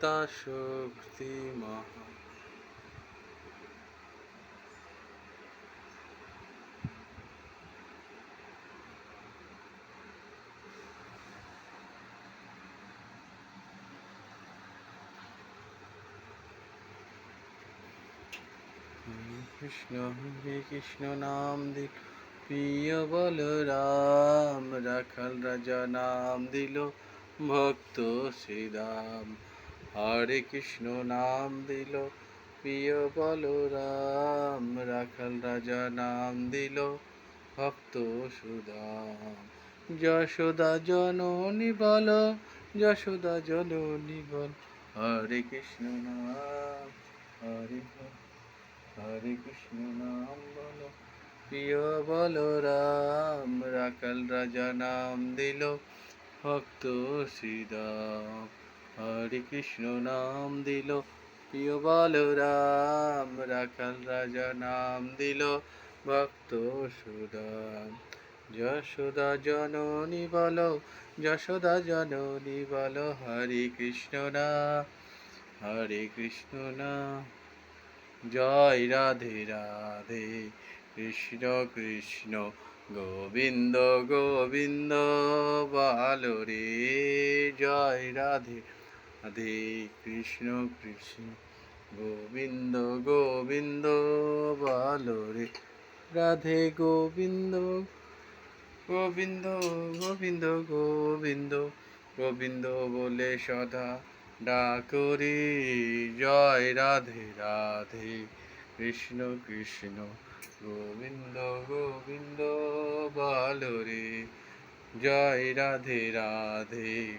আত্মা শক্তি মহা কৃষ্ণ, হরে কৃষ্ণ, নাম দিল। প্রিয় বল রাম রাখাল রাজা নাম দিল। ভক্ত শ্রীরাম হরে কৃষ্ণ নাম দিল, প্রিয় বল রাম রাখাল রাজা নাম দিল, ভক্ত সুদাম। যশোদা জননী বল, যশোদা জননী বল, হরে কৃষ্ণ নাম, হরে হরে কৃষ্ণ নাম বল। প্রিয় বলো রাম রাকাল রাজা নাম দিল, ভক্ত শ্রীরাম হরে কৃষ্ণ নাম দিল, প্রিয় বলো রাম রাখাল রাজা নাম দিল, ভক্ত সুদাম। যশোদা জননী বলো, যশোদা জননী বলো, হরে কৃষ্ণ না হরে কৃষ্ণ না জয় রাধে রাধে, কৃষ্ণ কৃষ্ণ, গোবিন্দ গোবিন্দ, বালো রে, জয় রাধে। রাধে কৃষ্ণ কৃষ্ণ, গোবিন্দ গোবিন্দ, বালো রে। রাধে গোবিন্দ গোবিন্দ গোবিন্দ গোবিন্দ গোবিন্দ বলে সদা ডাকরে জয় রাধে রাধে কৃষ্ণ কৃষ্ণ, গোবিন্দ গোবিন্দ বলরে জয় রাধে রাধে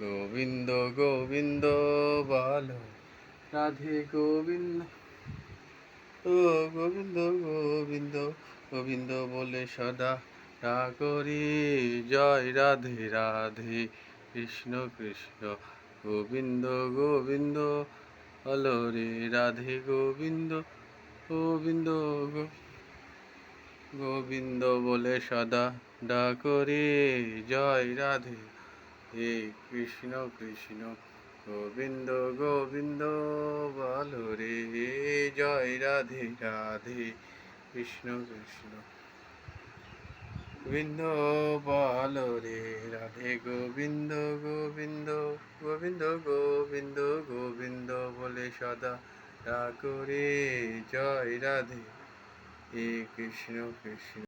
গোবিন্দ গোবিন্দ বল। রাধে গোবিন্দ। ও গোবিন্দ গোবিন্দ গোবিন্দ বলে সদা করি। জয় রাধে রাধে কৃষ্ণ কৃষ্ণ গোবিন্দ গোবিন্দ হলো রে। রাধে গোবিন্দ গোবিন্দ গোবিন্দ বলে সদা ডাকরে জয় রাধে। হে কৃষ্ণ কৃষ্ণ, গোবিন্দ গোবিন্দ, বলো জয় রাধে রাধে, কৃষ্ণ কৃষ্ণ। গোবিন্দ, বল রে রাধে, গোবিন্দ গোবিন্দ গোবিন্দ গোবিন্দ গোবিন্দ বলে সদা করে জয় রাধে, হে কৃষ্ণ কৃষ্ণ।